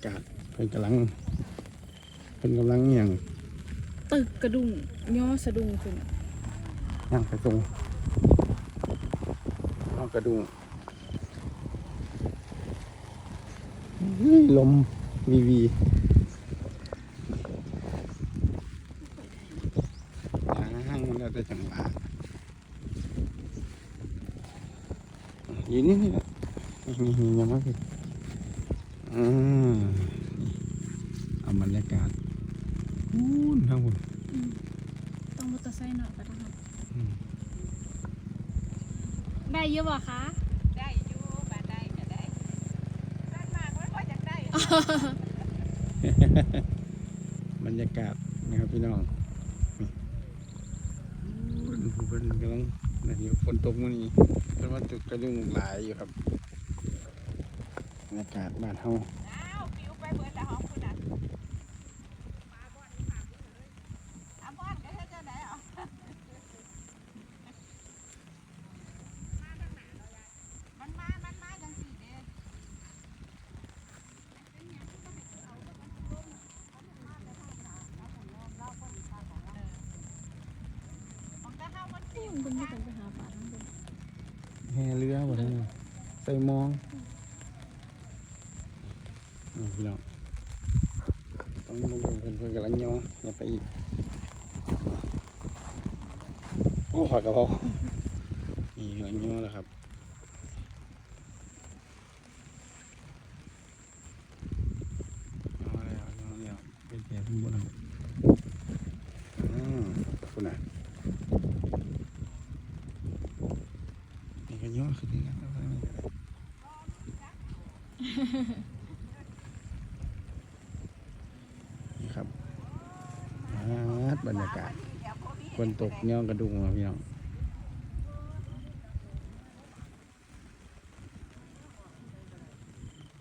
ากาศเพิ่นกำลังเพิ่นกำลังเงียงตึกกระดุงย่อสะดุงขึ้นย่างไปตรงเอากระดุงเฮ้ยลมวีวีทางมันแล้วแต่จังหวะอยู่นี่นี่แหละนี่นี่ยังไม่ผิดอ่า เอาบรรยากาศอู้นทางบนต้องมอเตอร์ไซค์เนาะกระดุงอืมได้เยอะบ่คะ ได้อยู่บ้านได้ก็ได้บ้านมากไม่ค่อยอยากได้ บรรยากาศนะครับพี่น้องนี่อู้นเพิ่นกำลังนี่อยู่ฝนตกมื้อนี้เป็นวันจุดกระดุงหลายอยู่ครับ บรรยากาศบ้านเฮาอ้าวปิวไปเบิดละห้องคุณน่ะมาบ่อนมาเลยอาบ่อนก็เฮ็ดจังได๋อะมันมามันมาจังซี่เด้ของแต่เฮามันปิวมันไม่ต้องไปหาป่าทั้งบนแห่เรือบ่ได้ใส่มองนี่ พี่น้องต้องมาเบิ่งเพิ่นเพิ่นกำลังย่ออย่าไปอีกโอ้ผักกะเพรานี่กำลังย่อแล้วครับย่อแล้วย่อแล้วเป็นแผลขึ้นบนครับอืมคุณน่ะนี่ก็ย่อขึ้นนี่ครับนี่ครับอาด บรรยากาศเดี๋ยวพวกนี้ฝนตกย่องกระดุงมาพี่น้อง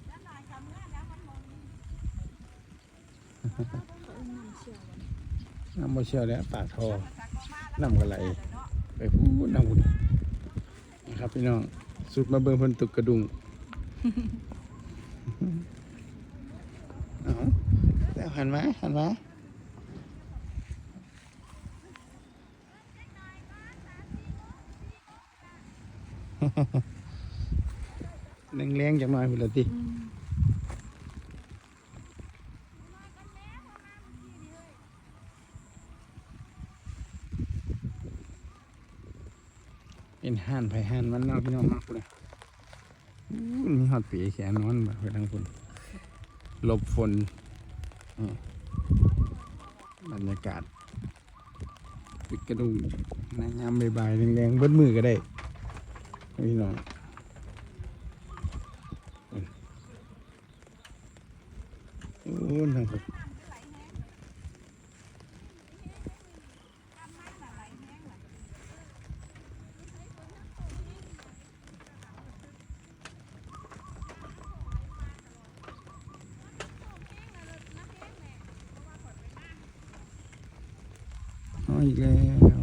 แล้วหน่อยทำงานแล้วมันมอเขาอุ้มน้ำเชี่ยวน้ำมาเชียวแล้วปากทอมันสักบ่มาแล้วน้ำกระไหลไปพูดน้ำบุญนะครับพี่น้องสุดมาเบิ่งฝนตกกระดุงเอาแล้วหันมาหันมา แรงๆจังหน่อยพุ่นละติเป็นห่านไผห่านมันเนาะพี่น้องมากเลยอู้มีหอดปีแขนนอนแบบไปทางคุณหลบฝนนี่บรรยากาศปิดกระดุมนายามบ่ายๆแรงๆเบิดมือก็ได้ พี่น้องโอ้ทางคุณเอาอีกแล้ว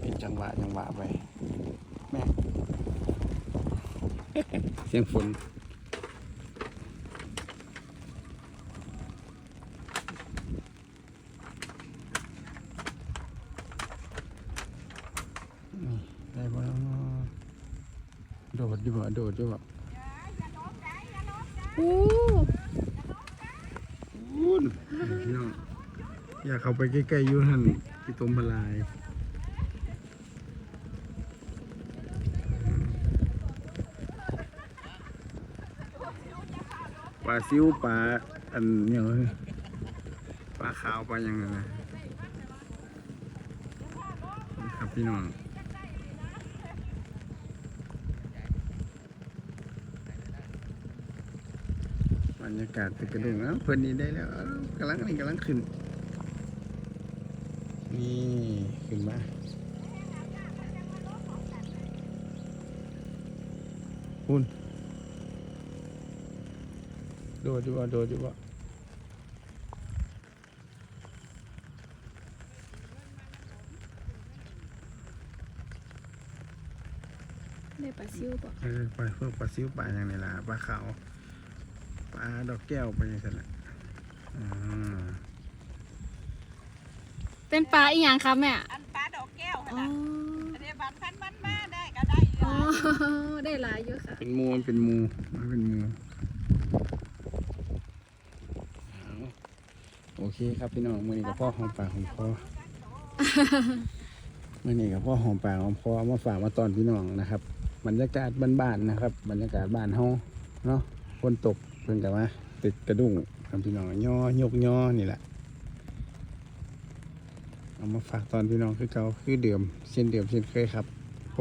เป็นจังหวะจังหวะไปแม่ เสียงฝนนี่ได้บ่แล้วเนาะโดดอยู่บ่โดดอยู่บ่โอ้อู้นพี่น้องอยากเข้าไปใกล้ๆอยู่หั่นที่ต้มบลายาซิวปลาอันเนี่ยงเอ้ปลาขาวปลาหยังนั่นะครับพี่น้องบรรยากาศตึกกระดุงแล้วเพิ่นนี่ได้แล้วเอ้ากำลังนี่กำลังขึ้น นี่ขึ้นมาหุ่น ดดอยู่บ่โดดอยู่บ่ได้ปลาซิวบ่เออปลาเพิ่งปลาซิวปลาอย่างนี้ล่ะปลาขาวปลาดอกแก้วไปยังไงล่ะอ่าเป็นปลาอีหยังครับแม่อันปลาดอกแก้วขอ๋อนาดอันนี้บางพันมันมาได้ก็ได้อยู่อ๋อได้หลายอยู่ค่ะ เป็นหมูมันเป็นหมูมันเป็นหมูเอาโอ เคครับพี่น้องมื่อนี้กับพ่อหอมปากหอมคอมื่อนี้กับพ่อหอมปากหอมคอเอามาฝากมาตอนพี่น้องนะครับบรรยากาศบ้านๆนะครับ บรรยากาศบ้านเฮาเนาะฝนตกเพิ่นกับว่าติดกระดุ้งครับพี่น้องย่อยกย่อนี่แหละเอามาฝากตอนพี่น้องคือเก่าคือเดิมเช่นเดิมเช่นเคยครับ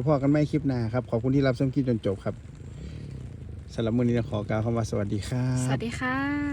พอๆกันไม่คลิปหน้าครับ ขอบคุณที่รับชมคลิปจนจบครับสำหรับมื้อนี้ขอกล่าวคำว่าสวัสดีครับสวัสดีค่ะ